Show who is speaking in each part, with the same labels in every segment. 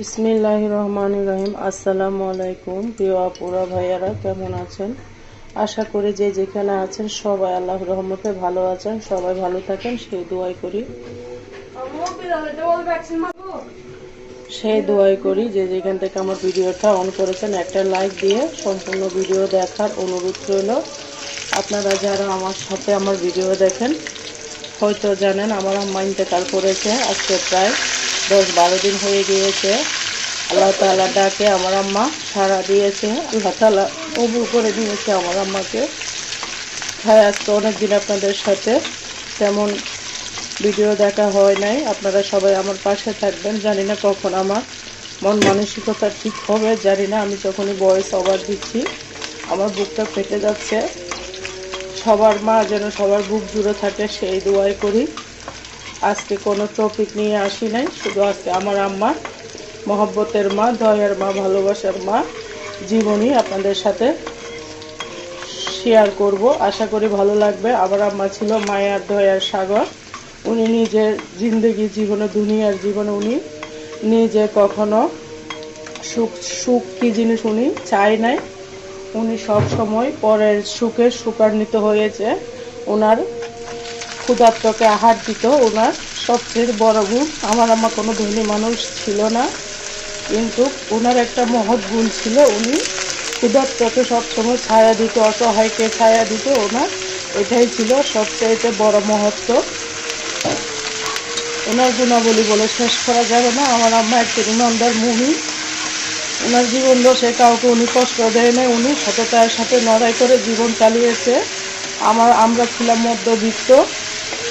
Speaker 1: বিসমিল্লাহ রহমান রহিম আসসালামু আলাইকুম প্রিয় আপুরা, ভাইয়ারা, কেমন আছেন? আশা করি যে যেখানে আছেন সবাই আল্লাহ রহমতে ভালো আছেন, সবাই ভালো থাকেন, সেই দোয়াই করি। সেই দোয়াই করি যে যেখান থেকে আমার ভিডিওটা অন করেছেন, একটা লাইক দিয়ে সম্পূর্ণ ভিডিও দেখার অনুরোধ রইল। আপনারা যারা আমার সাথে আমার ভিডিও দেখেন, হয়তো জানেন, আমার আম্মা ইন্তেকাল করেছে আজকে প্রায় দশ বারো দিন হয়ে গিয়েছে। আল্লাহ তালা ডাকে, আমার আম্মা সাড়া দিয়েছে। আল্লাহ তালা কবুল করে দিয়েছে আমার আম্মাকে। হ্যাঁ আজকে অনেকদিন আপনাদের সাথে। তেমন ভিডিও দেখা হয় নাই। আপনারা সবাই আমার পাশে থাকবেন। জানি না কখন আমার মন মানসিকতা ঠিক হবে। জানি না, আমি যখনই বয়স ওভার দিচ্ছি, আমার বুকটা ফেটে যাচ্ছে। সবার মা যেন সবার বুক জুড়ে থাকে, সেই দোয়াই করি। আজকে কোনো টপিক নিয়ে আসি নাই, শুধু আজকে আমার আম্মা মহব্বতের মা, দয়ার মা, ভালোবাসার মা জীবনী আপনাদের সাথে শেয়ার করব। আশা করি ভালো লাগবে। আমার আম্মা ছিল মায়ার দয়ার সাগর। উনি নিজের জিন্দগি জীবনে, দুনিয়ার জীবনে উনি নিজে কখনো সুখ সুখ কী জিনিস উনি চায় নাই। উনি সব সময় পরের সুখের সুখান্বিত হয়েছে। ওনার ক্ষুধাত্মকে আহার দিত ওনার। সবচেয়ে বড় গুণ, আমার আমার কোনো ধনী মানুষ ছিল না, কিন্তু ওনার একটা মহৎ গুণ ছিল, উনি ক্ষুধাত্মকে সবসময় ছায়া দিত, অসহায়কে ছায়া দিত ওনার। এটাই ছিল সবচাইতে বড় মহত্ব। ওনার গুণাবলী বলে শেষ করা যাবে না। আমার আম্মা একজন ইমানদার মুহি ওনার জীবন দশে কাউকে উনি কষ্ট দেয় না উনি সততার সাথে লড়াই করে জীবন চালিয়েছে। আমার আমরা ছিলাম মধ্যবিত্ত।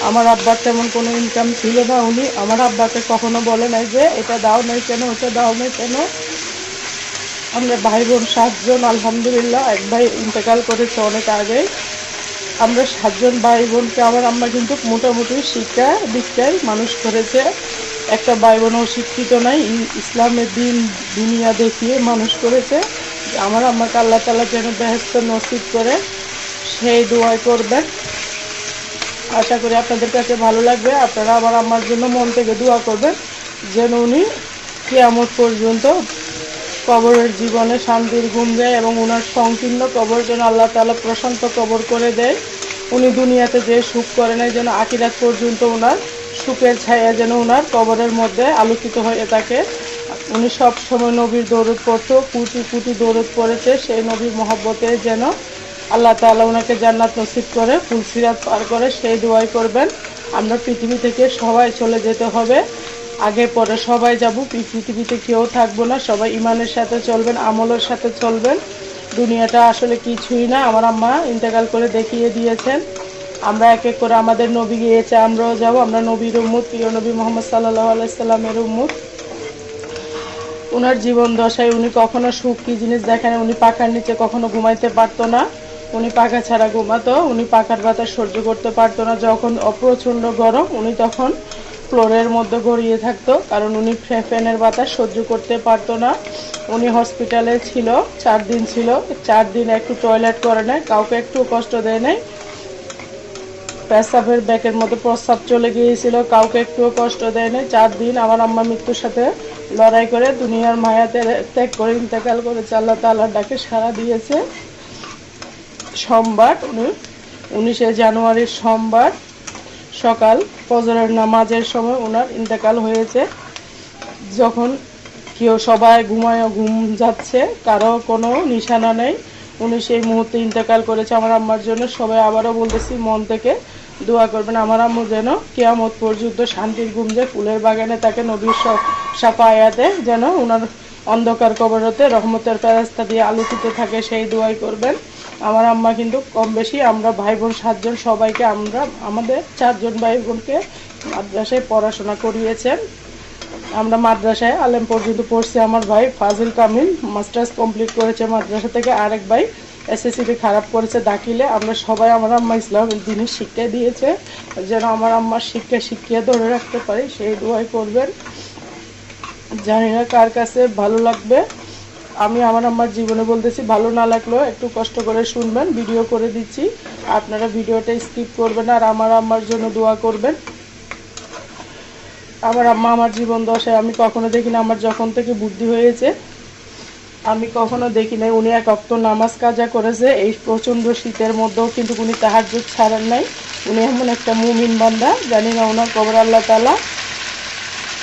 Speaker 1: আমার আব্বার তেমন কোনো ইনকাম ছিল না উনি। আমার আব্বাকে কখনো বলে নাই যে, এটা দাও নাই কেন? ওটা দাও নাই কেন? আমরা ভাই বোন সাতজন, আলহামদুলিল্লাহ, এক ভাই ইন্তেকাল করেছে অনেক আগে। আমরা সাতজন ভাই বোনকে আমার আম্মা কিন্তু মোটামুটি শিক্ষা দীক্ষায় মানুষ করেছে। একটা ভাই বোনও শিক্ষিত নাই ইসলামের দিন দুনিয়া দেখিয়ে মানুষ করেছে। আমার আম্মাকে আল্লাহ তালা যেন বেহেস্ত নসিব করে, সেই দোয়াই করবেন। আশা করি আপনাদের কাছে ভালো লাগবে। আপনারা আবার আমার জন্য মন থেকে দোয়া করবেন, যেন উনি কিয়ামত পর্যন্ত কবরের জীবনে শান্তির ঘুম দেয় এবং ওনার সংকীর্ণ কবর যেন আল্লাহ তাআলা প্রশান্ত কবর করে দেয়। উনি দুনিয়াতে যে সুখ করে নাই, যেন আকিরাত পর্যন্ত ওনার সুখের ছায়া যেন ওনার কবরের মধ্যে আলোকিত হয়ে থাকে উনি সব সময় নবীর দৌড়ত পড়তো, কুটি কুটি দৌড়ত পড়েছে, সেই নবীর মহব্বতে যেন আল্লাহ তাআলা ওনাকে জান্নাত নসিব করে ফুলসিরাত পার করে সেই দোয়াই করবেন। আমরা পৃথিবী থেকে সবাই চলে যেতে হবে। আগে পরে সবাই যাব পৃথিবীতে কেউ থাকব না, সবাই ইমানের সাথে চলবেন, আমলের সাথে চলবেন। দুনিয়াটা আসলে কিছুই না। আমার আম্মা ইন্তেকাল করে দেখিয়ে দিয়েছেন। আমরা এক এক করে আমাদের নবী গিয়েছে, আমরাও যাব। আমরা নবীর উম্মুদ প্রিয় নবী মোহাম্মদ সাল্লাহ আলাইসাল্লামের উম্মুদ ওনার জীবন দশায় উনি কখনো সুখ কি জিনিস দেখেন উনি পাখার নিচে কখনো ঘুমাইতে পারতো না। উনি পাখা ছাড়া ঘুমাতো, উনি পাখার বাতাস সহ্য করতে পারতো না। যখন অপ্রচণ্ড গরম, উনি তখন ফ্লোরের মধ্যে গড়িয়ে থাকতো, কারণ উনি ফ্যা- ফ্যানের বাতাস সহ্য করতে পারতো না। উনি হসপিটালে ছিল, চার দিন ছিল, চার দিন একটু টয়লেট করে নেয়, কাউকে একটু কষ্ট দেয় নাই। পেশাবের ব্যাগের মধ্যে প্রস্রাব চলে গিয়েছিল, কাউকে একটুও কষ্ট দেয় নাই। চার দিন আমার আম্মা মৃত্যুর সাথে লড়াই করে দুনিয়ার মায়াতে ত্যাগ করে ইন্তেকাল করেছে আল্লাহ তাল্লাহ ডাকে সাড়া দিয়েছে। সোমবার, উনি, উনিশে জানুয়ারির সোমবার সকাল ফজরের নামাজের সময় ওনার ইন্তেকাল হয়েছে। যখন কেউ সবাই ঘুমায়, ঘুম যাচ্ছে, কারও কোনো নিশানা নেই, উনি সেই মুহূর্তে ইন্তেকাল করেছে আমার আম্মার জন্য। সবাই আবারও বলতেছি, মন থেকে দোয়া করবেন, আমার আম্মু যেন কেয়ামত পর্যন্ত শান্তির ঘুম যে ফুলের বাগানে তাকে নবীর সাফায়াতে যেন ওনার অন্ধকার কবরতে রহমতের ফেরাস্তা দিয়ে আলোকিত থাকে, সেই দোয়াই করবেন। আমার আম্মা কিন্তু কম বেশি, আমরা ভাই বোন সাতজন, সবাইকে আমরা, আমাদের চারজন ভাই বোনকে মাদ্রাসায় পড়াশোনা করিয়েছেন। আমরা মাদ্রাসায় আলেম পর্যন্ত পড়ছি, আমার ভাই ফাজিল কামিল মাস্টার্স কমপ্লিট করেছে মাদ্রাসা থেকে, আরেক ভাই এসএসসিতে খারাপ করেছে দাখিলে। আমরা সবাই আমার আম্মা ইসলামের দিনের শিক্ষা দিয়েছে, যেন আমার আম্মার শিক্ষা শিখিয়ে ধরে রাখতে পারি, সেই দোয়াই করবেন। জানি না কার কাছে ভালো লাগবে। আমি আমার আমার জীবনে বলতেছি, ভালো না লাগলেও একটু কষ্ট করে শুনবেন ভিডিও করে দিচ্ছি। আপনারা ভিডিওটা স্কিপ করবেন আর আমার আম্মার জন্য দোয়া করবেন। আমার আম্মা আমার জীবন দশায়, আমি কখনো দেখি না, আমার যখন থেকে বুদ্ধি হয়েছে, আমি কখনো দেখি নাই, উনি এক অক্ত নামাজ কাজা করেছে, এই প্রচণ্ড শীতের মধ্যেও কিন্তু উনি তাহার যুগ ছাড়েন নাই। উনি এমন একটা মুমিন বান্দা, জানি না ওনার কবর আল্লাহ তালা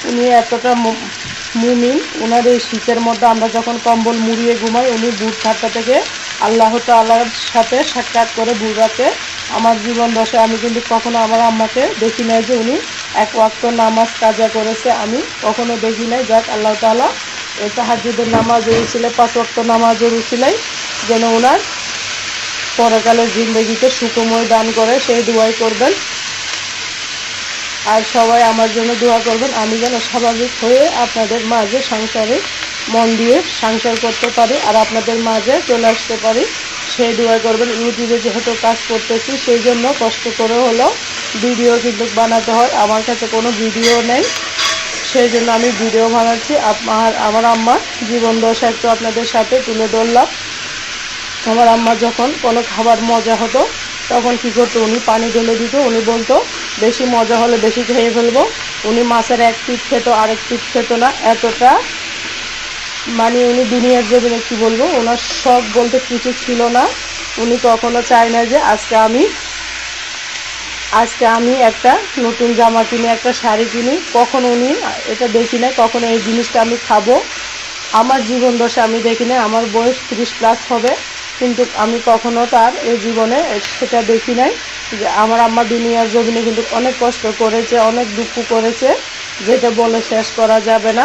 Speaker 1: উনি এতটা মুমিন ওনার এই শীতের মধ্যে আমরা যখন কম্বল মুড়িয়ে ঘুমাই, উনি বুট খাটটা থেকে আল্লাহ তাল্লাহর সাথে সাক্ষাৎ করে বুড়াতে আমার জীবন দশে আমি কিন্তু কখনো আমার আম্মাকে দেখি নাই যে উনি এক ওয়াক্ত নামাজ কাজা করেছে। আমি কখনো দেখি নাই। যাক, আল্লাহ তালা এই তাহাজুদের নামাজের উচিলে পাঁচ ওয়াক্ত নামাজের উচিলাই যেন ওনার পরকালের জিন্দগিতে সুখময় দান করে, সেই দুয়াই করবেন। আর সবাই আমার জন্য দোয়া করবেন। আমি যেন স্বাভাবিক হয়ে আপনাদের মাঝে সংসারে মন দিয়ে সংসার করতে পারি আর আপনাদের মাঝে চলে আসতে পারি। সেই দোয়া করবেন। ইউটিউবে যেহেতু কাজ করতেছি, সেই জন্য কষ্ট করে হলো ভিডিও কিন্তু বানাতে হয়। আমার কাছে কোনো ভিডিও নেই। সেই জন্য আমি ভিডিও বানাচ্ছি। আমার আমার আম্মার জীবন দশা একটু আপনাদের সাথে তুলে ধরলাম। আমার আম্মা যখন কোনো খাবার মজা হতো তখন কি করতো? উনি পানি ঢেলে দিত, উনি বলতো, বেশি মজা হলে বেশি খেয়ে ফেলব। উনি মাছের এক পিঠ খেত, আরেক পিঠ খেত না, এতটা। মানে উনি দুনিয়ার জমিনে কি বলব, ওনার শখ বলতে কিছু ছিল না। উনি কখনো চায় না যে আজকে আমি আজকে আমি একটা নতুন জামা কিনি, একটা শাড়ি কিনি। কখন উনি এটা দেখি না কখন এই জিনিসটা আমি খাব। আমার জীবন দশা আমি দেখি না আমার বয়স তিরিশ প্লাস হবে। কিন্তু আমি কখনো তার এই জীবনে সেটা দেখি নাই যে আমার আম্মা দুনিয়ার জমিনে কিন্তু অনেক কষ্ট করেছে, অনেক দুঃখ করেছে, যেটা বলে শেষ করা যাবে না।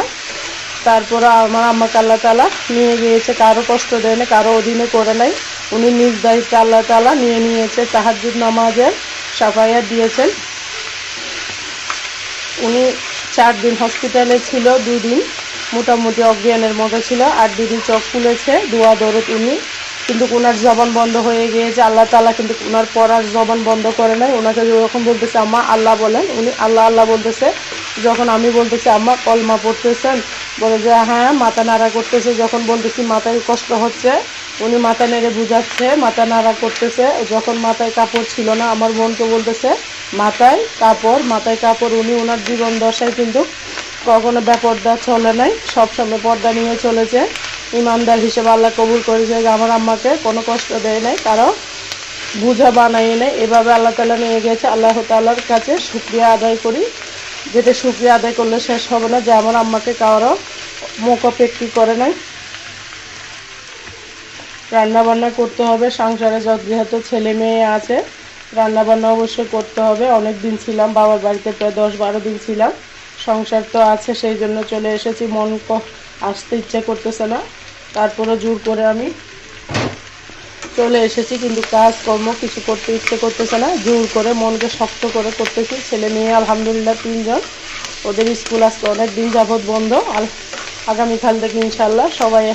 Speaker 1: তারপরে আমার আম্মাকে আল্লাহ তালা নিয়ে গিয়েছে, কারও কষ্ট দেয় না কারও অধীনে করে নাই। উনি নিজ দায়িত্বে আল্লাহ তালা নিয়ে নিয়েছে তাহাজুদ নামাজের সাফাইয়াত দিয়েছেন। উনি চার দিন হসপিটালে ছিল, দুই দিন মোটামুটি অজ্ঞানের মতো ছিল আর দুদিন চোখ খুলেছে দোয়া দরদ উনি কিন্তু ওনার জবান বন্ধ হয়ে গিয়েছে, আল্লাহ তালা কিন্তু ওনার পড়ার জবান বন্ধ করে নাই। ওনাকে যখন বলতেছে, আম্মা, আল্লাহ বলেন। উনি আল্লাহ আল্লাহ বলতেছে। যখন আমি বলতেছি, আম্মা, কলমা পড়তেছেন? বলে যে হ্যাঁ মাথা নাড়া করতেছে। যখন বলতেছি, মাথায় কষ্ট হচ্ছে? উনি মাথা নেড়ে বুঝাচ্ছে, মাথা নাড়া করতেছে। যখন মাথায় কাপড় ছিল না, আমার বোনকে বলতেছে, মাথায় কাপড় মাথায় কাপড়। উনি ওনার জীবন দশায় কিন্তু কখনো বেপর্দা চলে নাই সবসময় পর্দা নিয়ে চলেছে। ইমানদার হিসেবে আল্লাহ কবুল করেছে যে আমার আম্মাকে কোনো কষ্ট দেয় নাই, কারও বুঝা বানাই নেই। এভাবে আল্লাহ তালা নিয়ে গেছে আল্লাহ তাল্লার কাছে শুক্রিয়া আদায় করি। যেটা শুক্রিয়া আদায় করলে শেষ হবে না যে আমার আম্মাকে কারও মুখ অপেক্ষি করে নাই। রান্না বান্না করতে হবে, সংসারে যত যেহেতু ছেলে মেয়ে আছে রান্না বান্না অবশ্যই করতে হবে। অনেক দিন ছিলাম, বাবার বাড়িতে প্রায় দশ বারো দিন ছিলাম। সংসার তো আছে, সেই জন্য চলে এসেছি। মন আসতে ইচ্ছে করতেছে না। তারপরে জোর করে আমি চলে এসেছি, কিন্তু কাজকর্ম কিছু করতে ইচ্ছে করতেছে না। জোর করে মনকে শক্ত করে করতেছি। ছেলে মেয়ে, আলহামদুলিল্লাহ, তিনজন। ওদের স্কুল আজকে অনেক দিন যাবৎ বন্ধ। আর আগামীকাল থেকে ইনশাল্লাহ সবাই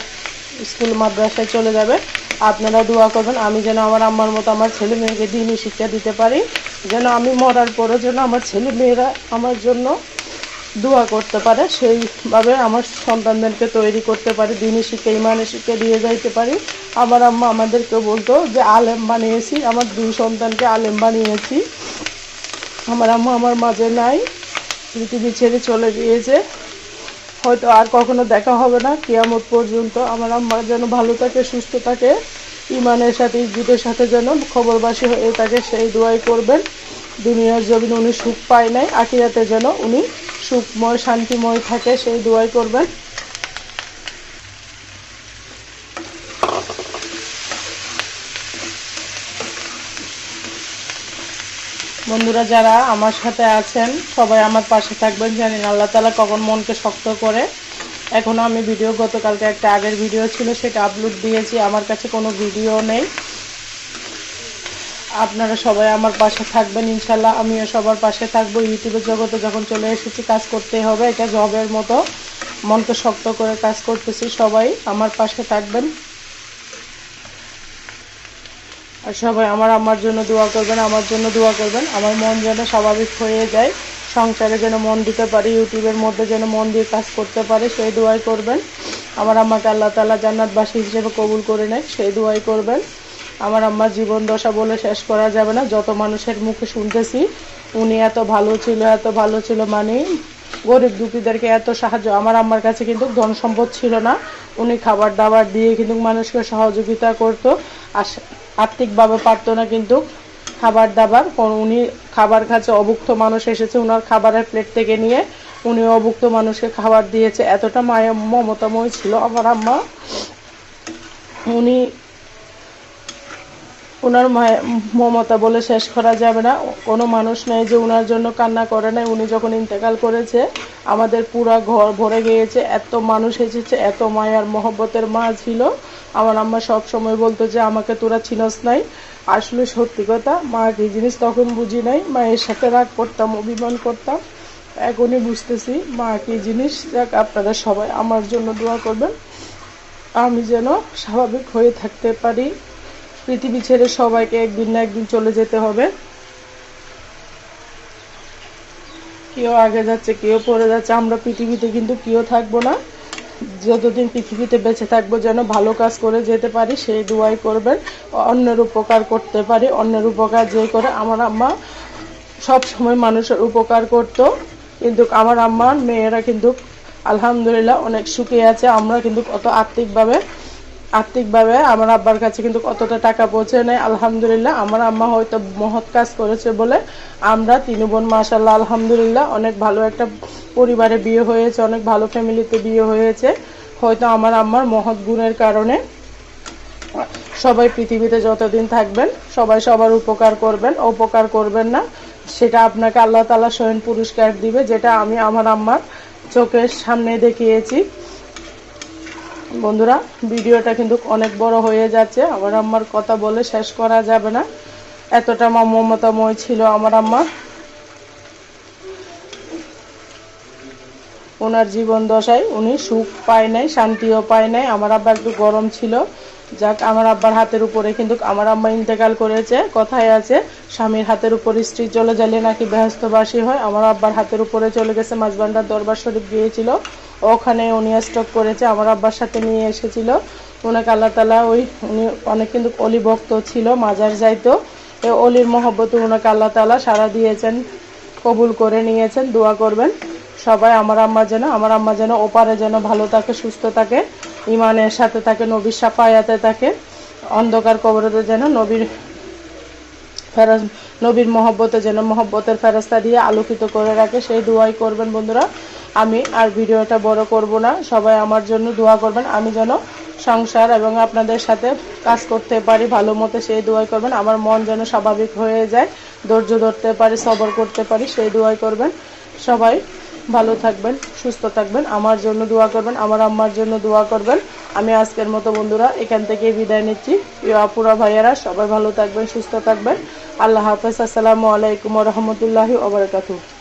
Speaker 1: স্কুল মাদ্রাসায় চলে যাবে। আপনারা দোয়া করবেন, আমি যেন আমার আম্মার মতো আমার ছেলে মেয়েকে দিনই শিক্ষা দিতে পারি। যেন আমি মরার পরও যেন আমার ছেলে মেয়েরা আমার জন্য দোয়া করতে পারে, সেইভাবে আমার সন্তানদেরকে তৈরি করতে পারি দিনই শিক্ষা ইমানের শিক্ষা দিয়ে যাইতে পারি। আমার আম্মা আমাদেরকে বলতো যে, আলেম বানিয়েছি, আমার দুই সন্তানকে আলেম বানিয়েছি। আমার আম্মা আমার মাঝে নাই, পৃথিবী ছেড়ে চলে গিয়েছে। হয়তো আর কখনো দেখা হবে না, কেয়ামত পর্যন্ত আমার আম্মা যেন ভালো থাকে, সুস্থ থাকে, ইমানের সাথে, ইজ্জতের সাথে যেন খবরবাসী হয়ে থাকে, সেই দোয়াই করবেন। দুনিয়ার জমিন উনি সুখ পায় নাই, আখিরাতে যেন উনি সুখময়, শান্তিময় থাকে, সেই দোয়াই করবেন। বন্ধুরা, যারা আমার সাথে আছেন, সবাই আমার পাশে থাকবেন। জানি না, আল্লাহ তালা কখন মনকে শক্ত করে। এখনও আমি ভিডিও গতকালকে একটা আগের ভিডিও ছিল, সেটা আপলোড দিয়েছি। আমার কাছে কোনো ভিডিও নেই। আপনারা সবাই আমার পাশে থাকবেন ইনশাল্লাহ আমিও সবার পাশে থাকব। ইউটিউবের জগতে যখন চলে এসেছি, কাজ করতেই হবে। এটা জবের মতো। মনকে শক্ত করে কাজ করতেছি সবাই। আমার পাশে থাকবেন। আর সবাই আমার আমার জন্য দোয়া করবেন, আমার জন্য দোয়া করবেন। আমার মন যেন স্বাভাবিক হয়ে যায়। সংসারে যেন মন দিতে পারি, ইউটিউবের মধ্যে যেন মন দিয়ে কাজ করতে পারে, সেই দোয়াই করবেন। আমার আমাকে আল্লাহ তালা জান্নাতবাসী হিসেবে কবুল করে নেয়, সেই দোয়াই করবেন। আমার আম্মার জীবন দশা বলে শেষ করা যাবে না। যত মানুষের মুখে শুনতেছি, উনি এত ভালো ছিল, এত ভালো ছিল মানে গরিব দুঃখীদেরকে এত সাহায্য। আমার আম্মার কাছে কিন্তু ধন সম্পদ ছিল না। উনি খাবার দাবার দিয়ে কিন্তু মানুষকে সহযোগিতা করতো। আর আর্থিকভাবে পারতো না কিন্তু খাবার দাবার। উনি খাবার খাচ্ছে অভুক্ত মানুষ এসেছে ওনার খাবারের প্লেট থেকে নিয়ে উনি অভুক্ত মানুষকে খাবার দিয়েছে। এতটা মায়া, মমতাময় ছিল আমার আম্মা। উনি ওনার মমতা বলে শেষ করা যাবে না। কোনো মানুষ নেই যে ওনার জন্য কান্না করে নাই। উনি যখন ইন্তেকাল করেছে, আমাদের পুরা ঘর ভরে গিয়েছে। এত মানুষ এসেছে, এত মায়ার মহব্বতের মা ছিল। আমার আম্মা সব সময় বলতো যে, আমাকে তোরা চিনস নাই। আসলে সত্যি কথা, মা কি জিনিস তখন বুঝি নাই। মায়ের সাথে রাগ করতাম, অভিমান করতাম। এখনই বুঝতেছি, মা কি জিনিস। যাক, আপনারা সবাই আমার জন্য দোয়া করবেন। আমি যেন স্বাভাবিক হয়ে থাকতে পারি। পৃথিবী ছেড়ে সবাইকে একদিন না একদিন চলে যেতে হবে। কেউ আগে যাচ্ছে, কেউ পরে যাচ্ছে, আমরা পৃথিবীতে কিন্তু কেউ থাকব না। যতদিন পৃথিবীতে বেঁচে থাকব যেন ভালো কাজ করে যেতে পারি সেই দুয়াই করবেন। অন্যের উপকার করতে পারি, অন্যের উপকার যে করে। আমার আম্মা সব সময় মানুষের উপকার করত, কিন্তু আমার আম্মার মেয়েরা কিন্তু আলহামদুলিল্লাহ অনেক সুখে আছে। আমরা কিন্তু কত আর্থিকভাবে আর্থিকভাবে আমার আব্বার কাছে কিন্তু কতটা টাকা পৌঁছে নেয়, আলহামদুলিল্লাহ। আমার আম্মা হয়তো মহৎ কাজ করেছে বলে আমরা তিন বোন মাশাল্লাহ আলহামদুলিল্লাহ, অনেক ভালো একটা পরিবারে বিয়ে হয়েছে, অনেক ভালো ফ্যামিলিতে বিয়ে হয়েছে। হয়তো আমার আম্মার মহৎ গুণের কারণে সবাই পৃথিবীতে যতদিন থাকবেন, সবাই সবার উপকার করবেন উপকার করবেন না। সেটা আপনাকে আল্লাহ তালা স্বয়ং পুরস্কার দিবে, যেটা আমি আমার আম্মার চোখের সামনে দেখিয়েছি। বন্ধুরা, ভিডিওটা কিন্তু অনেক বড় হয়ে যাচ্ছে। আমার আম্মার কথা বলে শেষ করা যাবে না। এতটা মা মমতাময় ছিল আমার আম্মা। ওনার জীবন দশায় উনি সুখ পায় নাই, শান্তিও পায় নাই। আমার আব্বা একটু গরম ছিল। যাক, আমার আব্বার হাতের উপরে কিন্তু আমার আম্মা ইন্তেকাল করেছে। কথায় আছে, স্বামীর হাতের উপর স্ত্রী চলে গেলে নাকি ব্যস্তবাসী হয়। আমার আব্বার হাতের উপরে চলে গেছে মাঝবান্ডার দরবার শরীফ গিয়েছিল। ওখানে উনি স্টক করেছে, আমার আব্বার সাথে নিয়ে এসেছিল। ওনাকে আল্লাহ তালা ওই উনি অনেক কিন্তু অলি ভক্ত ছিল, মাজার যাইতো। এই অলির মহব্বত ওনাকে আল্লাহ তালা সারা দিয়েছেন, কবুল করে নিয়েছেন, দোয়া করবেন। সবাই আমার আম্মা যেন, আমার আম্মা যেন ওপারে যেন ভালো থাকে, সুস্থ থাকে ইমানের সাথে থাকে, নবীর সাফায়াতে থাকে, অন্ধকার কবরতে যেন নবীর ফেরাজ, নবীর মহব্বতে যেন মহব্বতের ফেরাস্তা দিয়ে আলোকিত করে রাখে, সেই দোয়াই করবেন বন্ধুরা। আমি আর ভিডিওটা বড় করব না, সবাই আমার জন্য দোয়া করবেন। আমি যেন সংসার এবং আপনাদের সাথে কাজ করতে পারি, ভালো মতো সেই দোয়াই করবেন। আমার মন যেন স্বাভাবিক হয়ে যায়, ধৈর্য ধরতে পারি সবর করতে পারি, সেই দোয়াই করবেন। সবাই ভালো থাকবেন, সুস্থ থাকবেন, আমার জন্য দোয়া করবেন, আমার আম্মার জন্য দোয়া করবেন। আমি আজকের মতো বন্ধুরা এখান থেকে বিদায় নিচ্ছি। আপুরা, ভাইয়ারা, সবাই ভালো থাকবেন, সুস্থ থাকবেন। আল্লাহ হাফেজ, আসসালামু আলাইকুম রহমতুল্লাহি ওবরাকাতুহ